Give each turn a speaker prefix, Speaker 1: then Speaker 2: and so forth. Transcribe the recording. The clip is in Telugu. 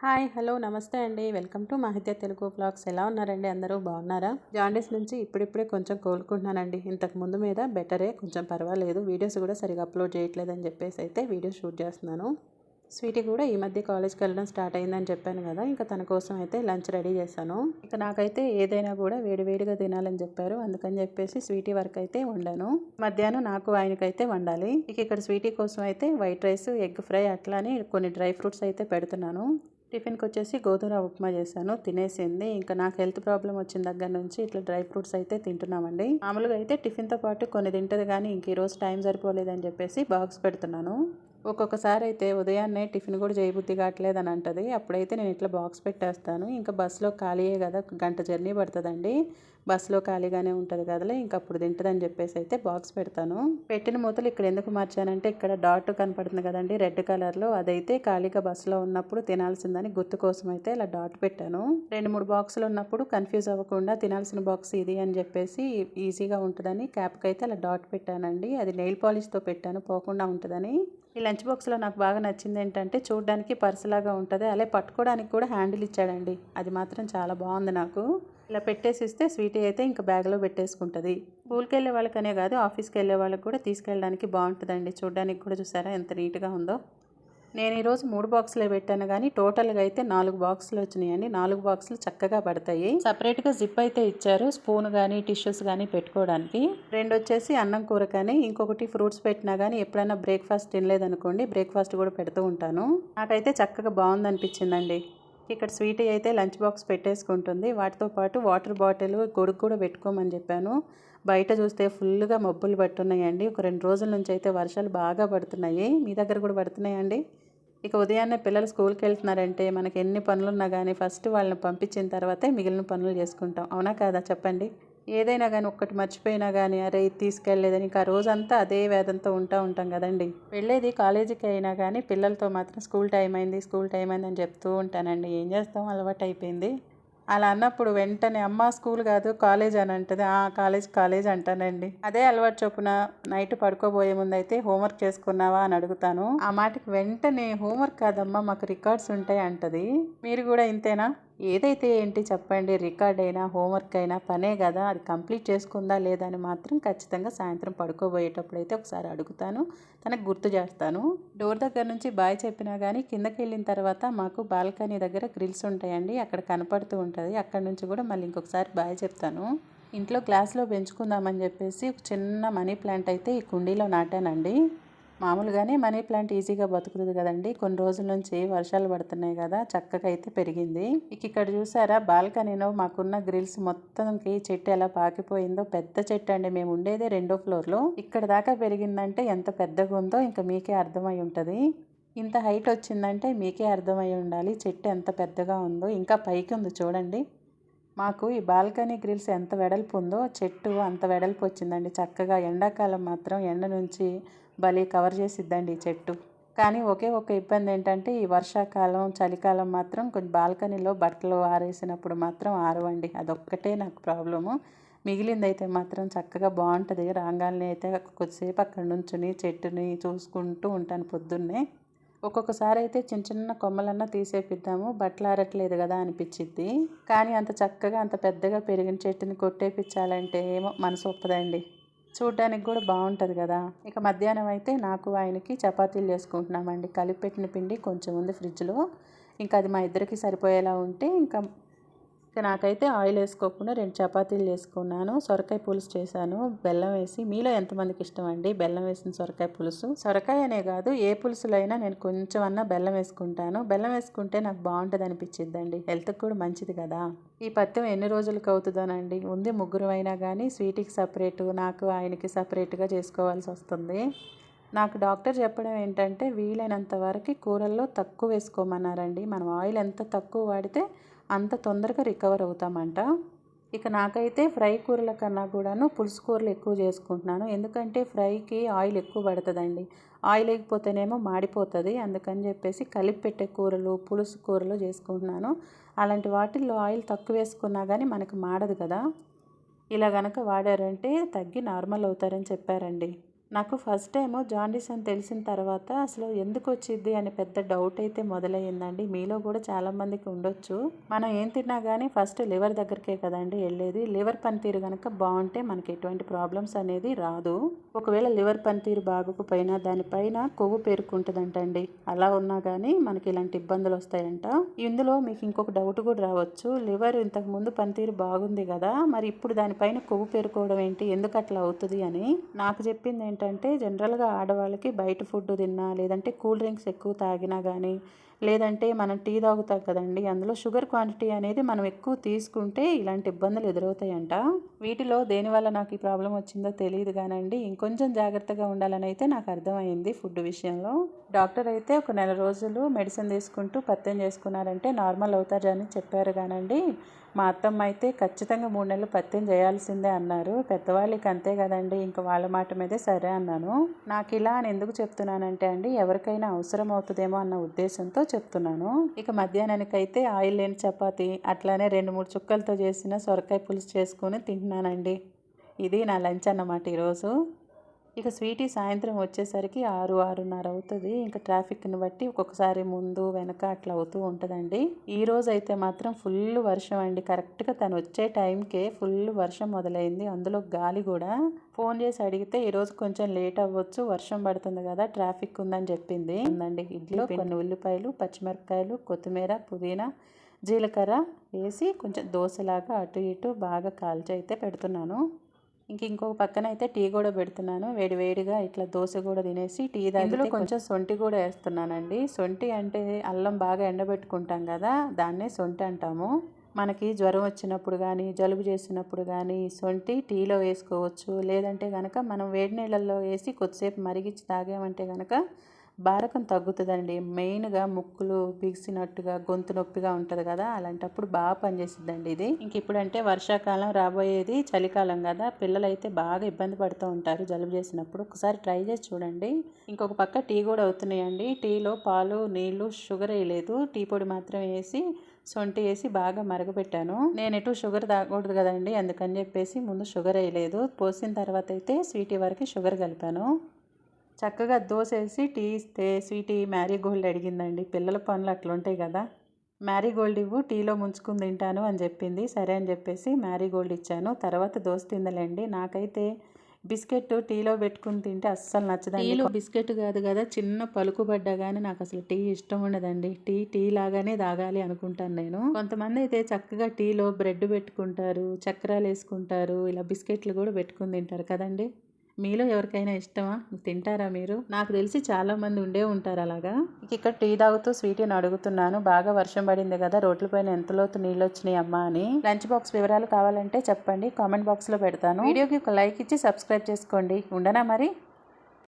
Speaker 1: హాయ్ హలో నమస్తే అండి. Welcome to Mahitya Telugu blogs ఎలా ఉన్నారండి? అందరూ బాగున్నారా? జాండీస్ నుంచి ఇప్పుడిప్పుడే కొంచెం కోలుకుంటున్నానండి. ఇంతకు ముందు మీద బెటరే కొంచెం పర్వాలేదు. వీడియోస్ కూడా సరిగా అప్లోడ్ చేయట్లేదని చెప్పేసి అయితే వీడియో షూట్ చేస్తున్నాను. స్వీటీ కూడా ఈ మధ్య కాలేజ్కి వెళ్ళడం స్టార్ట్ అయిందని చెప్పాను కదా ఇంకా తన కోసం అయితే లంచ్ రెడీ చేశాను. ఇక నాకైతే ఏదైనా కూడా వేడివేడిగా తినాలని చెప్పారు. అందుకని చెప్పేసి స్వీటీ వరకు అయితే వండాను. మధ్యాహ్నం నాకు ఆయనకైతే వండాలి. ఇక ఇక్కడ స్వీటీ కోసం అయితే వైట్ రైస్ ఎగ్ ఫ్రై అట్లానే కొన్ని డ్రై ఫ్రూట్స్ అయితే పెడుతున్నాను. టిఫిన్కి వచ్చేసి గోధుమ ఉప్మా చేశాను తినేసింది. ఇంకా నాకు హెల్త్ ప్రాబ్లం వచ్చిన దగ్గర నుంచి ఇట్లా డ్రై ఫ్రూట్స్ అయితే తింటున్నామండి. మామూలుగా అయితే టిఫిన్తో పాటు కొన్ని తింటది కానీ ఇంక ఈరోజు టైం సరిపోలేదని చెప్పేసి బాక్స్ పెడుతున్నాను. ఒక్కొక్కసారి అయితే ఉదయాన్నే టిఫిన్ కూడా చేయబుద్ధి కావట్లేదు అని అంటది. అప్పుడైతే నేను ఇట్లా బాక్స్ పెట్టేస్తాను. ఇంకా బస్సులో ఖాళీయే కదా గంట జర్నీ పడుతుందండి. బస్సులో ఖాళీగానే ఉంటుంది కదలే ఇంకా అప్పుడు తింటుందని చెప్పేసి అయితే బాక్స్ పెడతాను. పెట్టిన మూతలు ఇక్కడ ఎందుకు మార్చానంటే ఇక్కడ డాట్ కనపడుతుంది కదండి రెడ్ కలర్లో. అదైతే ఖాళీగా బస్సులో ఉన్నప్పుడు తినాల్సిందని గుర్తు కోసం అయితే ఇలా డాట్ పెట్టాను. రెండు మూడు బాక్సులు ఉన్నప్పుడు కన్ఫ్యూజ్ అవ్వకుండా తినాల్సిన బాక్స్ ఇది అని చెప్పేసి ఈజీగా ఉంటుందని క్యాప్కి అయితే అలా డాట్ పెట్టానండి. అది నెయిల్ పాలిష్తో పెట్టాను పోకుండా ఉంటుందని. ఈ లంచ్ బాక్స్లో నాకు బాగా నచ్చింది ఏంటంటే చూడడానికి పర్సులాగా ఉంటుంది అలాగే పట్టుకోవడానికి కూడా హ్యాండిల్ ఇచ్చాడండి. అది మాత్రం చాలా బాగుంది నాకు. ఇలా పెట్టేసి ఇస్తే స్వీటీ అయితే ఇంకా బ్యాగ్లో పెట్టేసుకుంటుంది. స్కూల్కి వెళ్ళే వాళ్ళకనే కాదు ఆఫీస్కి వెళ్ళే వాళ్ళకి కూడా తీసుకెళ్ళడానికి బాగుంటుందండి చూడడానికి కూడా చూసారా ఎంత నీట్గా ఉందో. నేను ఈరోజు మూడు బాక్సులే పెట్టాను కానీ టోటల్గా అయితే నాలుగు బాక్సులు వచ్చినాయండి. నాలుగు బాక్సులు చక్కగా పడతాయి. సపరేట్గా జిప్ అయితే ఇచ్చారు స్పూన్ కానీ టిష్యూస్ కానీ పెట్టుకోవడానికి. రెండు వచ్చేసి అన్నం కూర కానీ ఇంకొకటి ఫ్రూట్స్ పెట్టినా కానీ ఎప్పుడైనా బ్రేక్ఫాస్ట్ తినలేదనుకోండి బ్రేక్ఫాస్ట్ కూడా పెడుతూ ఉంటాను. నాకైతే చక్కగా బాగుంది అనిపించిందండి ఇక్కడ స్వీట్ అయితే లంచ్ బాక్స్ పెట్టేసుకుంటుంది. వాటితో పాటు వాటర్ బాటిల్ గొడుగు కూడా పెట్టుకోమని చెప్పాను. బయట చూస్తే ఫుల్గా మబ్బులు పట్టున్నాయండి ఒక రెండు రోజుల నుంచి అయితే వర్షాలు బాగా పడుతున్నాయి. మీ దగ్గర కూడా పడుతున్నాయండి? ఇక ఉదయాన్నే పిల్లలు స్కూల్కి వెళ్తున్నారంటే మనకి ఎన్ని పనులున్నా కానీ ఫస్ట్ వాళ్ళని పంపించిన తర్వాతే మిగిలిన పనులు చేసుకుంటాం. అవునా కాదా? చెప్పండి. ఏదైనా కానీ ఒక్కటి మర్చిపోయినా కానీ అరే ఇది తీసుకెళ్ళలేదని ఇంకా రోజంతా అదే వేదంతో ఉంటా ఉంటాం కదండి. వెళ్ళేది కాలేజీకి అయినా కానీ పిల్లలతో మాత్రం స్కూల్ టైం అయింది స్కూల్ టైం అయింది అని చెప్తూ ఉంటానండి. ఏం చేస్తాం? అలవాటు అయిపోయింది. అలా అన్నప్పుడు వెంటనే అమ్మ స్కూల్ కాదు కాలేజ్ అని అంటది. ఆ కాలేజ్ కాలేజ్ అంటానండి. అదే అలవాటు చొప్పున నైట్ పడుకోబోయే ముందు అయితే హోంవర్క్ చేసుకున్నావా అని అడుగుతాను. ఆ మాటకి వెంటనే హోంవర్క్ కాదమ్మా మాకు రికార్డ్స్ ఉంటాయి అంటది. మీరు కూడా ఇంతేనా? ఏదైతే ఏంటి చెప్పండి రికార్డ్ అయినా హోంవర్క్ అయినా పనే కదా అది కంప్లీట్ చేసుకుందా లేదా అని మాత్రం ఖచ్చితంగా సాయంత్రం పడుకోబోయేటప్పుడు అయితే ఒకసారి అడుగుతాను. తనకు గుర్తు చేస్తాను. డోర్ దగ్గర నుంచి బాయ్ చెప్పినా కానీ కిందకి వెళ్ళిన తర్వాత మాకు బాల్కనీ దగ్గర గ్రిల్స్ ఉంటాయండి. అక్కడ కనపడుతూ ఉంటుంది. అక్కడ నుంచి కూడా మళ్ళీ ఇంకొకసారి బాయ్ చెప్తాను. ఇంట్లో గ్లాస్లో పెంచుకుందామని చెప్పేసి ఒక చిన్న మనీ ప్లాంట్ అయితే ఈ కుండీలో నాటానండి. మామూలుగానే మనీ ప్లాంట్ ఈజీగా బతుకుతుంది కదండి. కొన్ని రోజుల నుంచి వర్షాలు పడుతున్నాయి కదా చక్కగా అయితే పెరిగింది. ఇక ఇక్కడ చూసారా బాల్కనీలో మాకున్న గ్రిల్స్ మొత్తంకి చెట్టు ఎలా పాకిపోయిందో పెద్ద చెట్టు అండి. మేము ఉండేదే రెండో ఫ్లోర్లో. ఇక్కడ దాకా పెరిగిందంటే ఎంత పెద్దగా ఉందో ఇంకా మీకే అర్థమై ఉంటుంది. ఇంత హైట్ వచ్చిందంటే మీకే అర్థమై ఉండాలి చెట్టు ఎంత పెద్దగా ఉందో ఇంకా పైకి ఉంది చూడండి. మాకు ఈ బాల్కనీ గ్రిల్స్ ఎంత వెడల్పు ఉందో చెట్టు అంత వెడల్పు వచ్చిందండి. చక్కగా ఎండాకాలం మాత్రం ఎండ నుంచి భలే కవర్ చేసిద్దండి ఈ చెట్టు. కానీ ఒకే ఒక ఇబ్బంది ఏంటంటే ఈ వర్షాకాలం చలికాలం మాత్రం కొంచెం బాల్కనీలో బట్టలు ఆరేసినప్పుడు మాత్రం ఆరవండి. అదొక్కటే నాకు ప్రాబ్లము. మిగిలిందైతే మాత్రం చక్కగా బాగుంటుంది. రాగాలని అయితే కొద్దిసేపు అక్కడ నుంచుని చెట్టుని చూసుకుంటూ ఉంటాను పొద్దున్నే. ఒక్కొక్కసారి అయితే చిన్న చిన్న కొమ్మలన్నా తీసేపిద్దాము. బట్టలు ఆరట్లేదు కదా అనిపించిద్ది కానీ అంత చక్కగా అంత పెద్దగా పెరిగిన చెట్టుని కొట్టేపించాలంటే ఏమో మనసు ఒప్పదండి. చూడడానికి కూడా బాగుంటుంది కదా. ఇక మధ్యాహ్నం అయితే నాకు ఆయనకి చపాతీలు చేసుకుంటున్నామండి. కలిపి పెట్టిన పిండి కొంచెం ఉంది ఫ్రిడ్జ్లో. ఇంకా అది మా ఇద్దరికి సరిపోయేలా ఉంటే ఇంకా ఇక నాకైతే ఆయిల్ వేసుకోకుండా రెండు చపాతీలు చేసుకున్నాను. సొరకాయ పులుసు చేశాను. బెల్లం వేసి మీలో ఎంతమందికి ఇష్టం అండి బెల్లం వేసిన సొరకాయ పులుసు? సొరకాయ అనే కాదు ఏ పులుసులైనా నేను కొంచెం అన్నా బెల్లం వేసుకుంటాను. బెల్లం వేసుకుంటే నాకు బాగుంటుంది అనిపించిద్దండి హెల్త్కి కూడా మంచిది కదా. ఈ పత్యం ఎన్ని రోజులకు అవుతుందోనండి? ఉంది ముగ్గురు అయినా కానీ స్వీట్కి సపరేటు నాకు ఆయనకి సపరేట్గా చేసుకోవాల్సి వస్తుంది. నాకు డాక్టర్ చెప్పడం ఏంటంటే వీలైనంత వరకు కూరల్లో తక్కువ వేసుకోమన్నారండి. మనం ఆయిల్ ఎంత తక్కువ వాడితే అంత తొందరగా రికవర్ అవుతామంట. ఇక నాకైతే ఫ్రై కూరల కన్నా కూడాను పులుసు కూరలు ఎక్కువ చేసుకుంటున్నాను. ఎందుకంటే ఫ్రైకి ఆయిల్ ఎక్కువ పడుతుందండి. ఆయిల్ లేకపోతేనేమో మాడిపోతుంది. అందుకని చెప్పేసి కలిపి పెట్టే కూరలు పులుసు కూరలు చేసుకుంటున్నాను. అలాంటి వాటిల్లో ఆయిల్ తక్కువ వేసుకున్నా కానీ మనకు మాడదు కదా. ఇలా గనక వాడారంటే తగ్గి నార్మల్ అవుతారని చెప్పారండి. నాకు ఫస్ట్ టైము జాండీస్ అని తెలిసిన తర్వాత అసలు ఎందుకు వచ్చింది అనే పెద్ద డౌట్ అయితే మొదలయ్యిందండి. మీలో కూడా చాలామందికి ఉండొచ్చు. మనం ఏం తిన్నా కానీ ఫస్ట్ లివర్ దగ్గరికే కదండి వెళ్ళేది. లివర్ పనితీరు కనుక బాగుంటే మనకి ఎటువంటి ప్రాబ్లమ్స్ అనేది రాదు. ఒకవేళ లివర్ పనితీరు బాగోకపోయినా దానిపైన కొవ్వు పేరుకుంటుందంటండి. అలా ఉన్నా కానీ మనకి ఇలాంటి ఇబ్బందులు వస్తాయంట. ఇందులో మీకు ఇంకొక డౌట్ కూడా రావచ్చు. లివర్ ఇంతకు ముందు పనితీరు బాగుంది కదా మరి ఇప్పుడు దానిపైన కొవ్వు పేరుకోవడం ఏంటి? ఎందుకు అట్లా అవుతుంది అని? నాకు చెప్పింది ఏంటంటే జనరల్గా ఆడవాళ్ళకి బయట ఫుడ్ తిన్నా లేదంటే కూల్ డ్రింక్స్ ఎక్కువ తాగినా కానీ లేదంటే మనం టీ తాగుతాం కదండి అందులో షుగర్ క్వాంటిటీ అనేది మనం ఎక్కువ తీసుకుంటే ఇలాంటి ఇబ్బందులు ఎదురవుతాయంట. వీటిలో దేనివల్ల నాకు ఈ ప్రాబ్లం వచ్చిందో తెలియదు కానండి ఇంకొంచెం జాగ్రత్తగా ఉండాలని అయితే నాకు అర్థమైంది ఫుడ్ విషయంలో. డాక్టర్ అయితే ఒక నెల రోజులు మెడిసిన్ తీసుకుంటూ పత్యం చేసుకున్నారంటే నార్మల్ అవుతారని చెప్పారు కానండి. మా అత్తమ్మ అయితే ఖచ్చితంగా మూడు నెలలు పత్యం చేయాల్సిందే అన్నారు. పెద్దవాళ్ళకి అంతే కదండి ఇంక వాళ్ళ మాట మీదే సరే అన్నాను. నాకు ఇలా అని ఎందుకు చెప్తున్నానంటే అండి ఎవరికైనా అవసరం అవుతుందేమో అన్న ఉద్దేశంతో చెప్తున్నాను. ఇక మధ్యాహ్నానికైతే ఆయిల్ లేని చపాతి అట్లానే రెండు మూడు చుక్కలతో చేసిన సొరకాయ పులుసు చేసుకొని తింటున్నానండి. ఇది నా లంచ్ అన్నమాట ఈరోజు. ఇక స్వీటీ సాయంత్రం వచ్చేసరికి ఆరు ఆరున్నర అవుతుంది. ఇంకా ట్రాఫిక్ని బట్టి ఒక్కొక్కసారి ముందు వెనక అట్లా అవుతూ ఉంటుందండి. ఈ రోజు అయితే మాత్రం ఫుల్ వర్షం అండి. కరెక్ట్గా తను వచ్చే టైంకే ఫుల్ వర్షం మొదలైంది. అందులో గాలి కూడా. ఫోన్ చేసి అడిగితే ఈరోజు కొంచెం లేట్ అవ్వచ్చు వర్షం పడుతుంది కదా ట్రాఫిక్ ఉందని చెప్పింది. ఉందండి. ఇడ్లీ కొన్ని ఉల్లిపాయలు పచ్చిమిరపకాయలు కొత్తిమీర పుదీనా జీలకర్ర వేసి కొంచెం దోశలాగా అటు ఇటు బాగా కాల్చి అయితే పెడుతున్నాను. ఇంక ఇంకొక పక్కన అయితే టీ కూడా పెడుతున్నాను. వేడి వేడిగా ఇట్లా దోశ కూడా తినేసి టీ దాంట్లో కొంచెం సొంటి కూడా వేస్తున్నానండి. సొంటి అంటే అల్లం బాగా ఎండబెట్టుకుంటాం కదా దాన్నే సొంటి అంటాము. మనకి జ్వరం వచ్చినప్పుడు కానీ జలుబు చేసినప్పుడు కానీ సొంటి టీలో వేసుకోవచ్చు. లేదంటే కనుక మనం వేడి నీళ్ళల్లో వేసి కొద్దిసేపు మరిగించి తాగామంటే కనుక భారకం తగ్గుతుందండి. మెయిన్గా ముక్కులు బిగిసినట్టుగా గొంతు నొప్పిగా ఉంటుంది కదా అలాంటప్పుడు బాగా పనిచేస్తుందండి ఇది. ఇంక ఇప్పుడంటే వర్షాకాలం రాబోయేది చలికాలం కదా పిల్లలు అయితే బాగా ఇబ్బంది పడుతూ ఉంటారు జలుబు చేసినప్పుడు. ఒకసారి ట్రై చేసి చూడండి. ఇంకొక పక్క టీ కూడా అవుతున్నాయండి. టీలో పాలు నీళ్ళు షుగర్ వేయలేదు. టీ పొడి మాత్రం వేసి సొంటి వేసి బాగా మరగపెట్టాను నేను ఎటు షుగర్ తాగకూడదు కదండి అందుకని చెప్పేసి ముందు షుగర్ వేయలేదు. పోసిన తర్వాత అయితే స్వీటీ వరకు షుగర్ కలిపాను. చక్కగా దోసేసి టీ ఇస్తే స్వీటీ మ్యారీగోల్డ్ అడిగిందండి. పిల్లల పనులు అట్లుంటాయి కదా. మ్యారీగోల్డ్ ఇవ్వు టీలో ముంచుకుని తింటాను అని చెప్పింది. సరే అని చెప్పేసి మ్యారీగోల్డ్ ఇచ్చాను. తర్వాత దోశ తిందలేండి. నాకైతే బిస్కెట్ టీలో పెట్టుకుని తింటే అస్సలు నచ్చదండి. టీలో బిస్కెట్ కాదు కదా చిన్న పలుకుబడ్డా కానీ నాకు అసలు టీ ఇష్టం ఉండదండి. టీ టీ లాగానే తాగాలి అనుకుంటాను నేను. కొంతమంది అయితే చక్కగా టీలో బ్రెడ్ పెట్టుకుంటారు చక్రాలు వేసుకుంటారు ఇలా బిస్కెట్లు కూడా పెట్టుకుని తింటారు కదండి. మీలో ఎవరికైనా ఇష్టమా? తింటారా మీరు? నాకు తెలిసి చాలా మంది ఉండే ఉంటారు అలాగా. ఇక ఇక్కడ టీ తాగుతూ స్వీటీని అడుగుతున్నాను. బాగా వర్షం పడింది కదా రోడ్ల పైన ఎంత లోతు నీళ్ళు వచ్చినాయి అమ్మా అని. లంచ్ బాక్స్ వివరాలు కావాలంటే చెప్పండి కామెంట్ బాక్స్లో పెడతాను. వీడియోకి ఒక లైక్ ఇచ్చి సబ్స్క్రైబ్ చేసుకోండి. ఉండనా మరి?